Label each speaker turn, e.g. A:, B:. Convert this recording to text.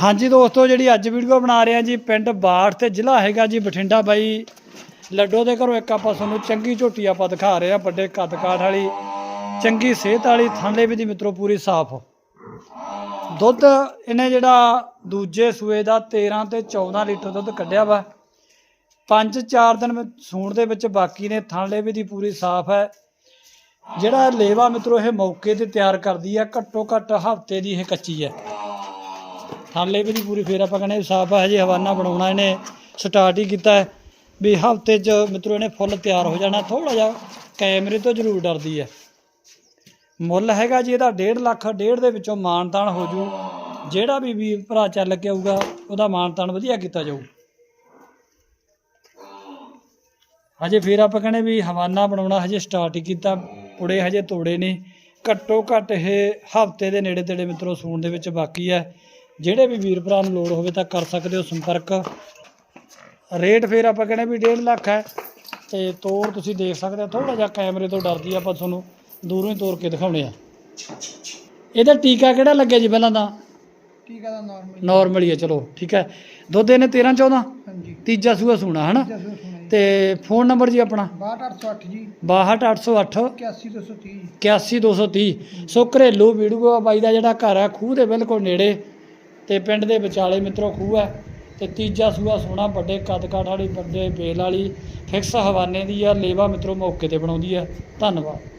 A: ਹਾਂਜੀ ਦੋਸਤੋ, ਜਿਹੜੀ ਅੱਜ ਵੀਡੀਓ ਬਣਾ ਰਹੇ ਆ ਜੀ, ਪਿੰਡ ਬਾੜ ਤੇ ਜ਼ਿਲ੍ਹਾ ਹੈਗਾ ਜੀ ਬਠਿੰਡਾ ਬਾਈ। ਲੱਡੋ ਦੇ ਘਰੋਂ ਇੱਕ ਆਪਾਂ ਤੁਹਾਨੂੰ ਚੰਗੀ ਝੋਟੀ ਆਪਾਂ ਦਿਖਾ ਰਹੇ ਆ ਵੱਡੇ ਕੱਦ ਕਾਠ ਵਾਲੀ, ਚੰਗੀ ਸਿਹਤ ਵਾਲੀ ਥਣਲੇ ਵੀ ਦੀ ਮਿੱਤਰੋ ਪੂਰੀ ਸਾਫ਼। ਦੁੱਧ ਇਹਨੇ ਜਿਹੜਾ ਦੂਜੇ ਸੂਏ ਦਾ 13 ਤੇ 14 ਲੀਟਰ ਦੁੱਧ ਕੱਢਿਆ ਵਾ। ਪੰਜ ਚਾਰ ਦਿਨ ਸੂਣ ਦੇ ਵਿੱਚ ਬਾਕੀ ਨੇ ਥਣਲੇ ਵੀ ਦੀ ਪੂਰੀ ਸਾਫ਼ ਹੈ। ਜਿਹੜਾ ਲੇਵਾ ਮਿੱਤਰੋ, ਇਹ ਮੌਕੇ ਤੇ ਤਿਆਰ ਕਰਦੀ ਆ ਘੱਟੋ ਘੱਟ ਹਫ਼ਤੇ ਦੀ ਇਹ ਕੱਚੀ ਹੈ। ਥਾਲੇ ਵੀ ਦੀ ਪੂਰੀ, ਫੇਰ ਆਪਾਂ ਕਹਿੰਦੇ ਸਾਫ਼ ਹੈ ਹਜੇ ਹਵਾਨਾ ਬਣਾਉਣਾ, ਇਹਨੇ ਸਟਾਰਟ ਹੀ ਕੀਤਾ ਵੀ ਹਫ਼ਤੇ 'ਚ ਮਿੱਤਰੋ ਇਹਨੇ ਫੁੱਲ ਤਿਆਰ ਹੋ ਜਾਣਾ ਥੋੜਾ ਜਿਹਾ ਕੈਮਰੇ ਤੋਂ ਜ਼ਰੂਰ ਡਰਦੀ ਹੈ। ਮੁੱਲ ਹੈਗਾ ਜੀ ਇਹਦਾ 1.5 ਲੱਖ, ਡੇਢ ਦੇ ਵਿੱਚੋਂ ਮਾਨਤਾਨ ਹੋ ਜੂ, ਜਿਹੜਾ ਵੀ ਵੀਰ ਭਰਾ ਚੱਲ ਕੇ ਆਊਗਾ, ਉਹਦਾ ਮਾਨਤਾਨ ਵਧੀਆ ਕੀਤਾ ਜਾਊ। ਹਜੇ ਫੇਰ ਆਪਾਂ ਕਹਿੰਦੇ ਵੀ ਹਵਾਨਾ ਬਣਾਉਣਾ ਹਜੇ ਸਟਾਰਟ ਹੀ ਕੀਤਾ, ਪੁੜੇ ਹਜੇ ਤੋੜੇ ਨੇ ਘੱਟੋ ਘੱਟ ਇਹ ਹਫ਼ਤੇ ਦੇ ਨੇੜੇ ਤੇੜੇ ਮਿੱਤਰੋ ਸੂਣ ਦੇ ਵਿੱਚ ਬਾਕੀ ਹੈ। ਜਿਹੜੇ ਵੀ ਵੀਰ ਭਰਾ ਨੂੰ ਲੋੜ ਹੋਵੇ ਤਾਂ ਕਰ ਸਕਦੇ ਹੋ ਸੰਪਰਕ। ਰੇਟ ਫੇਰ ਆਪਾਂ ਕਹਿੰਦੇ ਵੀ 1.5 ਲੱਖ ਹੈ ਤੇ ਤੋੜ ਤੁਸੀਂ ਦੇਖ ਸਕਦੇ ਹੋ ਥੋੜਾ ਜਿਹਾ ਕੈਮਰੇ ਤੋਂ ਡਰਦੀ ਆਪਾਂ ਤੁਹਾਨੂੰ ਦੂਰੋਂ ਹੀ ਤੋੜ ਕੇ ਦਿਖਾਉਣੇ ਆ। ਇਹਦਾ ਟੀਕਾ ਕਿਹੜਾ ਲੱਗਿਆ ਜੀ ਪਹਿਲਾਂ ਤਾਂ?
B: ਟੀਕਾ ਦਾ ਨਾਰਮਲ
A: ਨਾਰਮਲ ਹੀ। ਹੈ ਚਲੋ ਠੀਕ ਹੈ। ਦੁੱਧ ਇਹਨੇ 13 14
B: ਹਾਂਜੀ।
A: ਤੀਜਾ ਸੂਆ ਸੂਣਾ ਹਨਾ? ਤੇ ਫੋਨ ਨੰਬਰ ਜੀ ਆਪਣਾ?
B: 62808 ਜੀ।
A: 62808
B: 81230
A: 81230 ਸੋ ਘਰੇਲੂ ਵੀਡੀਓ ਆ ਬਾਈ ਦਾ ਜਿਹੜਾ ਘਰ ਹੈ ਖੂਹ ਦੇ ਬਿਲਕੁਲ ਨੇੜੇ। ਤੇ ਪਿੰਡ ਦੇ ਵਿਚਾਲੇ ਮਿੱਤਰੋ ਖੂਹ ਹੈ ਤੇ ਤੀਜਾ ਸੂਆ ਸੋਨਾ ਵੱਡੇ ਕੱਦ ਕਾਠ ਵਾਲੀ, ਵੱਡੇ ਬੇਲ ਵਾਲੀ ਫਿਕਸ ਹਵਾਨੇ ਦੀ ਆ, ਲੇਵਾ ਮਿੱਤਰੋ ਮੌਕੇ ਤੇ ਬਣਾਉਂਦੀ ਆ। ਧੰਨਵਾਦ।